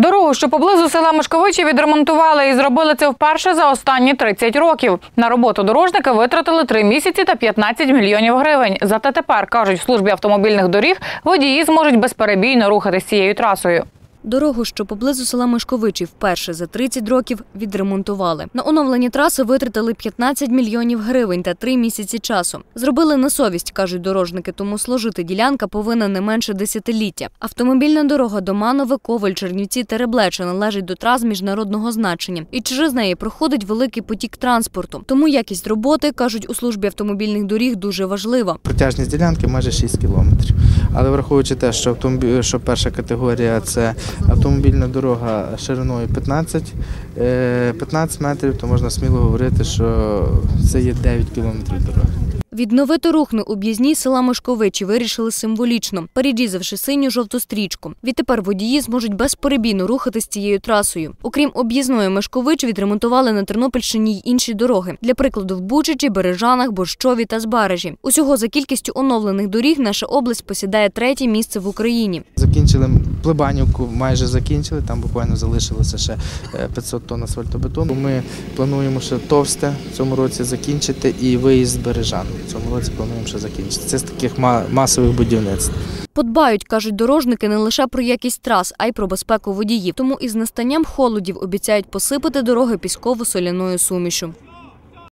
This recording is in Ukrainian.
Дорогу, що поблизу села Мишковичі відремонтували і зробили це вперше за останні 30 років. На роботу дорожники витратили 3 місяці та 15 мільйонів гривень. Зате тепер, кажуть в службі автомобільних доріг, водії зможуть безперебійно рухатись цією трасою. Дорогу, що поблизу села Мишковичі вперше за 30 років відремонтували. На оновлені траси витратили 15 мільйонів гривень та 3 місяці часу. Зробили на совість, кажуть дорожники, тому сложити ділянка повинна не менше десятиліття. Автомобільна дорога Доманове, Коваль, Чернівці, Тереблече належить до трас міжнародного значення, і через неї проходить великий потік транспорту. Тому якість роботи, кажуть у службі автомобільних доріг, дуже важлива. Протяжність ділянки майже 6 кілометрів. Але враховуючи те, що автомобіль, що перша категорія це автомобільна дорога шириною 15, е, 15 метрів, то можна сміло говорити, що це є 9 кілометрів дороги. Відновити рух на об'їзній села Мишковичі вирішили символічно, перерізавши синю жовту стрічку. Відтепер водії зможуть безперебійно рухатись цією трасою. Окрім об'їзної Мишкович, відремонтували на Тернопільщині й інші дороги. Для прикладу, в Бучичі, Бережанах, Борщові та Збаражі. Усього за кількістю оновлених доріг наша область посідає третє місце в Україні. Закінчили Плебанівку, майже закінчили, там буквально залишилося ще е, 500 тонн асфальтобетону. Ми плануємо ще товсте в цьому році закінчити і виїзд Бережан. В цьому році плануємо ще закінчити. Це з таких масових будівництв. Подбають, кажуть дорожники, не лише про якість трас, а й про безпеку водіїв. Тому із настанням холодів обіцяють посипати дороги пісково-соляною сумішю.